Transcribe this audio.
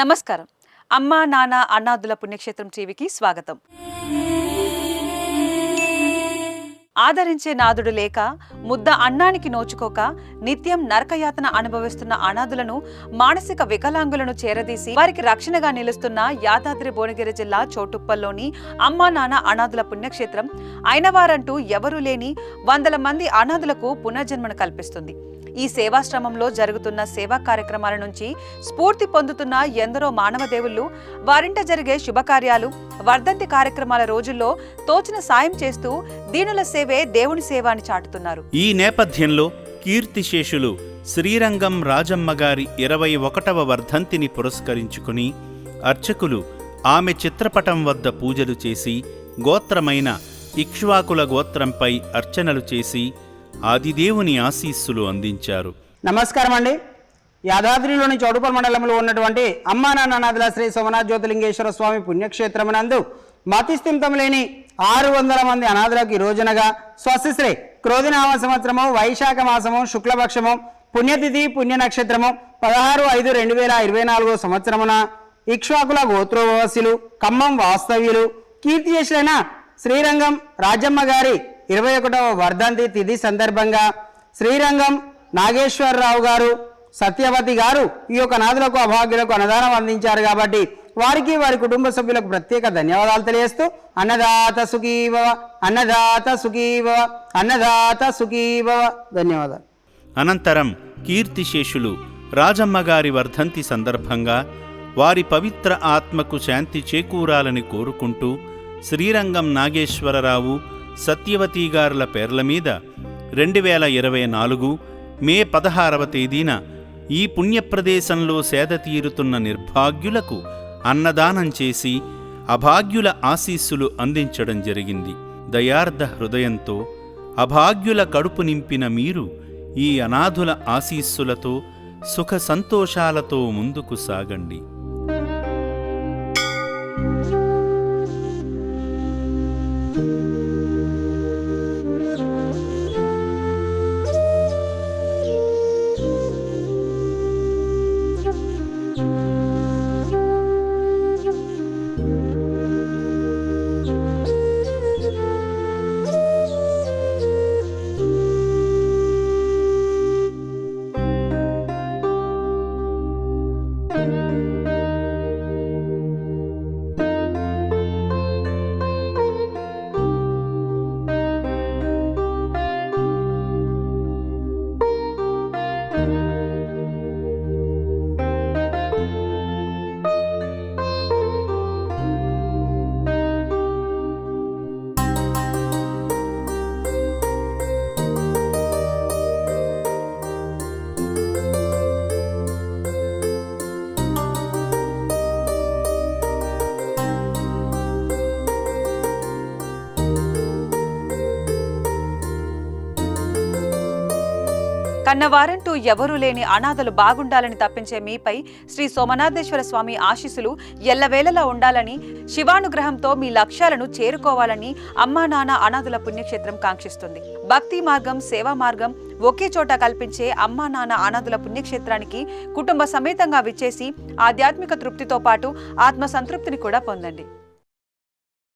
నమస్కారం. అమ్మా నాన్న అన్నాదుల పుణ్యక్షేత్రం టీవీకి స్వాగతం. ఆదరించే నాదుడు లేక ముద్ద అన్నానికి నోచుకోక నిత్యం నరకయాతన అనుభవిస్తున్న అనాథులను మానసిక వికలాంగులను చేరదీసి వారికి రక్షణగా నిలుస్తున్న యాదాద్రి భువనగిరి జిల్లా చోటుప్పల్లోని అమ్మా నాన్న అనాథుల పుణ్యక్షేత్రం అయినవారంటూ ఎవరూ లేని వందల మంది అనాథులకు పునర్జన్మను కల్పిస్తుంది. ఈ సేవాశ్రమంలో జరుగుతున్న సేవా కార్యక్రమాల నుంచి స్ఫూర్తి పొందుతున్న ఎందరో మానవ దేవుళ్ళు వారింట జరిగే శుభకార్యాలు వర్ధంతి కార్యక్రమాల రోజుల్లో తోచిన సాయం చేస్తూ దీనుల సేవే దేవుని సేవ అని చాటుతున్నారు. ఈ నేపథ్యంలో కీర్తిశేషులు శ్రీరంగం రాజమ్మ గారి ఇరవై ఒకటవ వర్ధంతిని పురస్కరించుకుని అర్చకులు ఆమె చిత్రపటం వద్ద పూజలు చేసి గోత్రమైన ఇక్ష్వాకుల గోత్రంపై అర్చనలు చేసి ఆదిదేవుని ఆశీస్సులు అందించారు. నమస్కారం అండి యాదాద్రిలోని చౌడుపల్ మండలంలో ఉన్నటువంటి అమ్మా నాన్న శ్రీ సోమనాథ్ జ్యోతిలింగేశ్వర స్వామి పుణ్యక్షేత్రమునందు మతిస్థిమితం లేని ఆరు వందల మంది అనాథులకు ఈ రోజునగా స్వస్తిశ్రీ క్రోధినామ సంవత్సరము వైశాఖ మాసము శుక్లపక్షము పుణ్యతిథి పుణ్య నక్షత్రము పదహారు ఐదు రెండు వేల ఇరవై నాలుగో సంవత్సరమున ఇక్ష్వాకుల గోత్రోవాసులు ఖమ్మం వాస్తవ్యులు కీర్తిశేషులైన శ్రీరంగం రాజమ్మ గారి ఇరవై ఒకటవ వర్ధంతి తిథి సందర్భంగా శ్రీరంగం నాగేశ్వరరావు గారు సత్యవతి గారు ఈ యొక్క నాదులకు అభాగ్యులకు అన్నదానం అందించారు కాబట్టి వారికి వారి కుటుంబ సభ్యులకు ప్రత్యేక ధన్యవాదాలు తెలియజేస్తూ అన్నదాత సుఖీభవ అన్నదాత సుఖీభవ అన్నదాత సుఖీభవ. ధన్యవాదాలు. అనంతరం కీర్తిశేషులు రాజమ్మ గారి వర్ధంతి సందర్భంగా వారి పవిత్ర ఆత్మకు శాంతి చేకూరాలని కోరుకుంటూ శ్రీరంగం నాగేశ్వరరావు సత్యవతి గారుల పేర్ల మీద రెండు వేల ఇరవై నాలుగు మే పదహారవ తేదీన ఈ పుణ్యప్రదేశంలో సేద తీరుతున్న నిర్భాగ్యులకు అన్నదానం చేసి అభాగ్యుల ఆశీస్సులు అందించడం జరిగింది. దయార్ధ హృదయంతో అభాగ్యుల కడుపు నింపిన మీరు ఈ అనాథుల ఆశీస్సులతో సుఖ సంతోషాలతో ముందుకు సాగండి. కన్నవారంటూ ఎవరూ లేని అనాథలు బాగుండాలని తప్పించే మీపై శ్రీ సోమనాథేశ్వర స్వామి ఆశీస్సులు ఎల్లవేళలా ఉండాలని శివానుగ్రహంతో మీ లక్ష్యాలను చేరుకోవాలని అమ్మా నాన్న అనాథుల పుణ్యక్షేత్రం కాంక్షిస్తుంది. భక్తి మార్గం సేవా మార్గం ఒకే చోట కల్పించే అమ్మా నాన్న అనాథుల పుణ్యక్షేత్రానికి కుటుంబ సమేతంగా విచ్చేసి ఆధ్యాత్మిక తృప్తితో పాటు ఆత్మ సంతృప్తిని కూడా పొందండి.